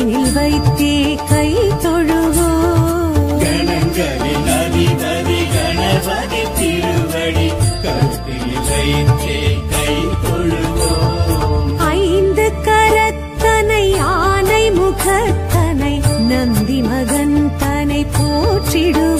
கருத்தினில் வைத்தே கை தொழுவோம் கணங்களின் அதிபதி கணபதி திருவடி கருத்தில் வைத்தே கை கொள்வோம் ஐந்து கரத்தனை ஆனை முகத்தனை நந்தி மகன் தனை போற்றிடுவோம்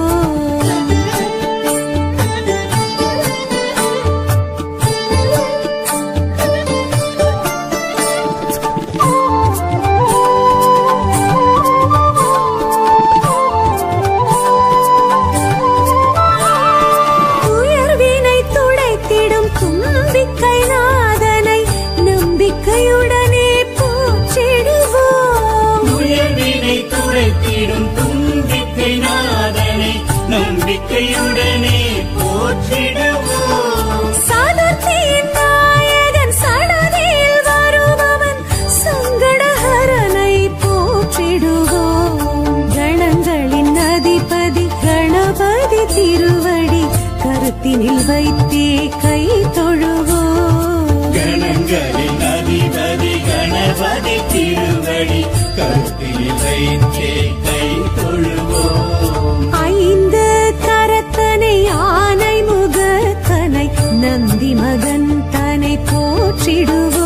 ಬಿಡುವ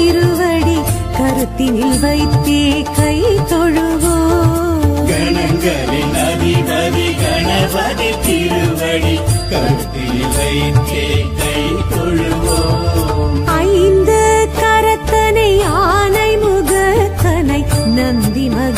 திருவடி கருத்தினில் வைத்தே கை தொழுவோம் கணங்களின் அதிபதி கணபதி திருவடி கருத்தில் வைத்தே கை தொழுவோம் ஐந்து கரத்தனை ஆனை முகத்தனை நந்தி மகன்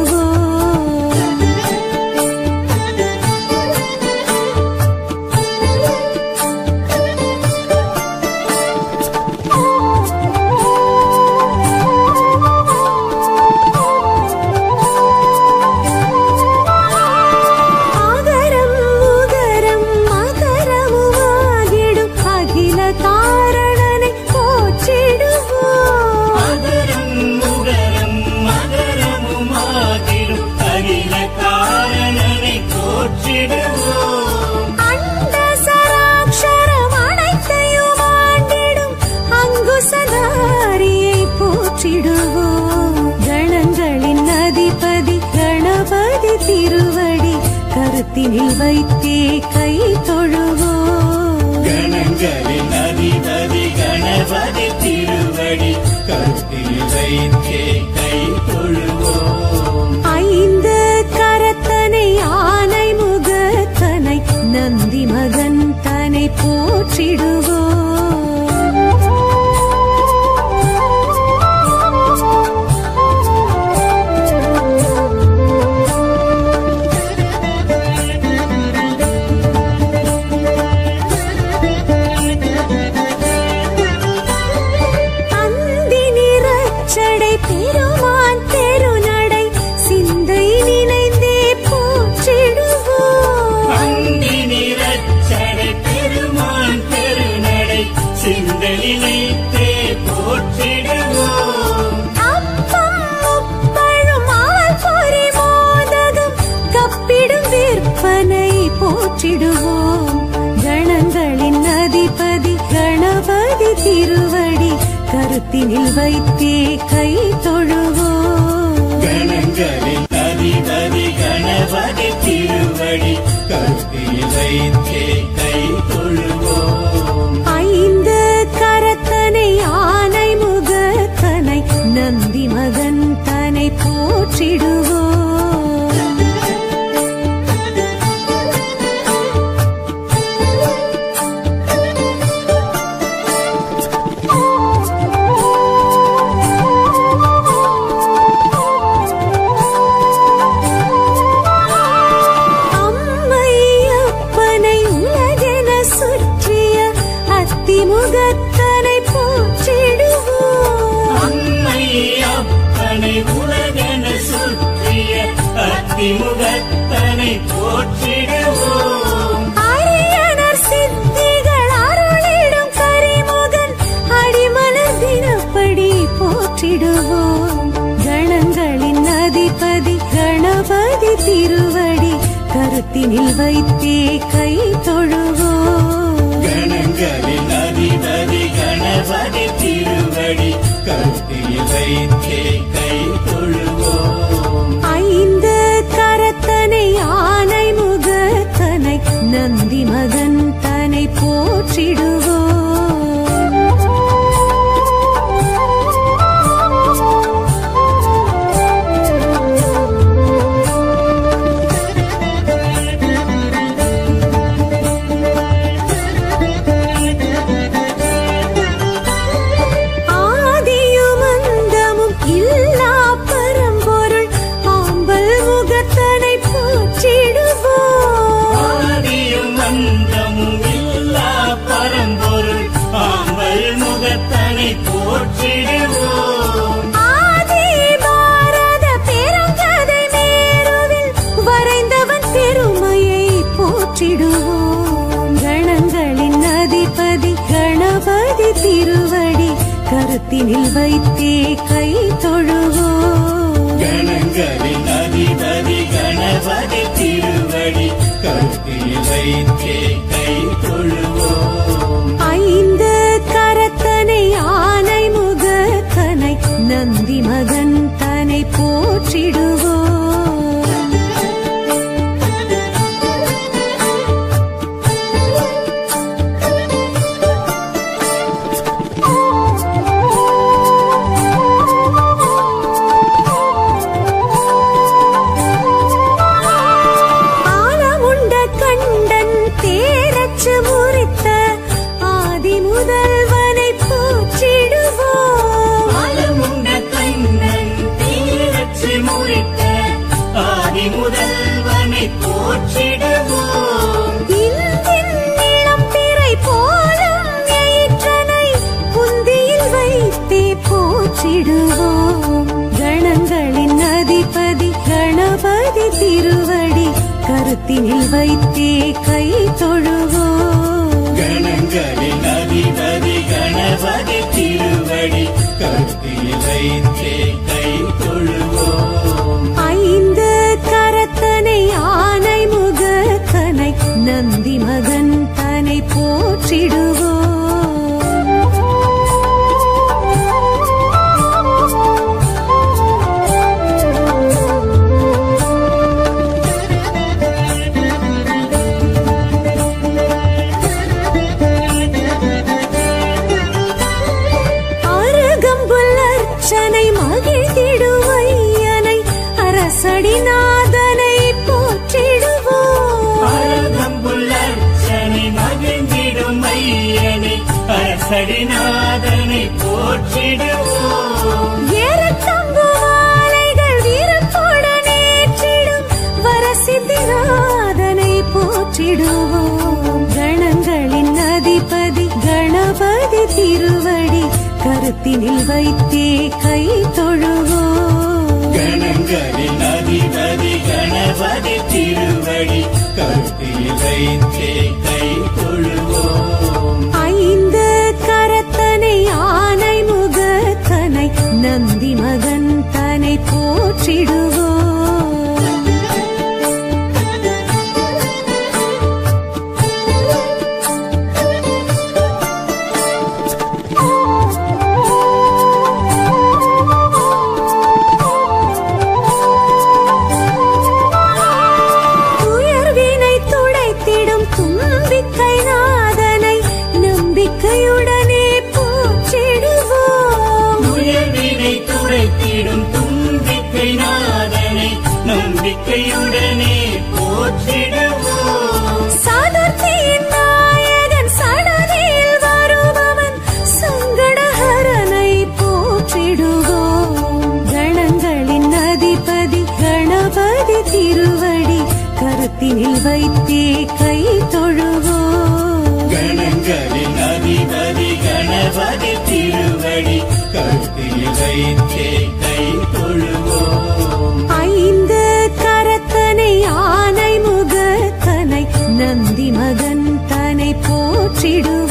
போற்றிடுவோம். போற்றிடுவோம் கணங்களின் அதிபதி கணபதி திருவடி கருத்தினில் வைத்தே கை தொழுவோம். கணங்களின் அதிபதி கணபதி திருவடி கருத்தில் வைத்தே கை தொழுவோம். ஐந்து கரத்தனை ஆனை முகத்தனை நந்தி மகன் தனை போற்றிடுவோம். கரத்தினில் வைத்தே கை தொழுவோ கணங்களில் அதிபதி கணபதி திருவடி கருத்தில் வைத்தே விடுவோம். கணங்களின் அதிபதி கணபதி திருவடி கருத்தினில் வைத்தே கை தொழுவோம். கணங்களின் அதிபதி கணபதி திருவடி கருத்தினில் வைத்தே கை தொழுவோம். ஐந்து கரத்தனை ஆனை முகத்தனை நந்தி மகன் தனை போற்றிடுவோம். வைத்தே கை தொழுவோம் கணங்களின் அதிபதி கணபதி திருவடி கருத்தில் வைத்தே கை தொழுவோம் ஐந்து கரத்தனை ஆனை முகத்தனை நந்தி மகன் தனை போற்றிடுவோம் போற்றிடுவோம் கணங்களின் அதிபதி கணபதி திருவடி கருத்தினில் வைத்தே கை தொழுவோம். கணங்களின் அதிபதி கணபதி திருவடி கருத்தில் வைத்தே கை தொழுவோம். ஐந்து கரத்தனை ஆனை முகத்தனை நந்தி மகன் தனை போற்றிடுவோம். കൃപയുടനേ ಬಿಡುವ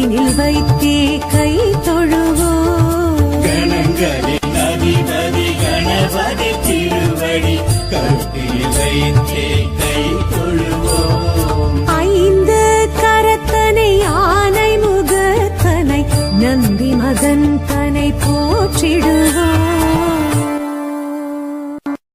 கரத்தினில் வைத்தே கை தொழுவோ கணங்களின் அதிபதி கணபதி திருவடி கருத்தில் வைத்தே கை தொழுவோம். ஐந்து கரத்தனை ஆனை முகத்தனை நந்தி மகன் தனை போற்றிடு.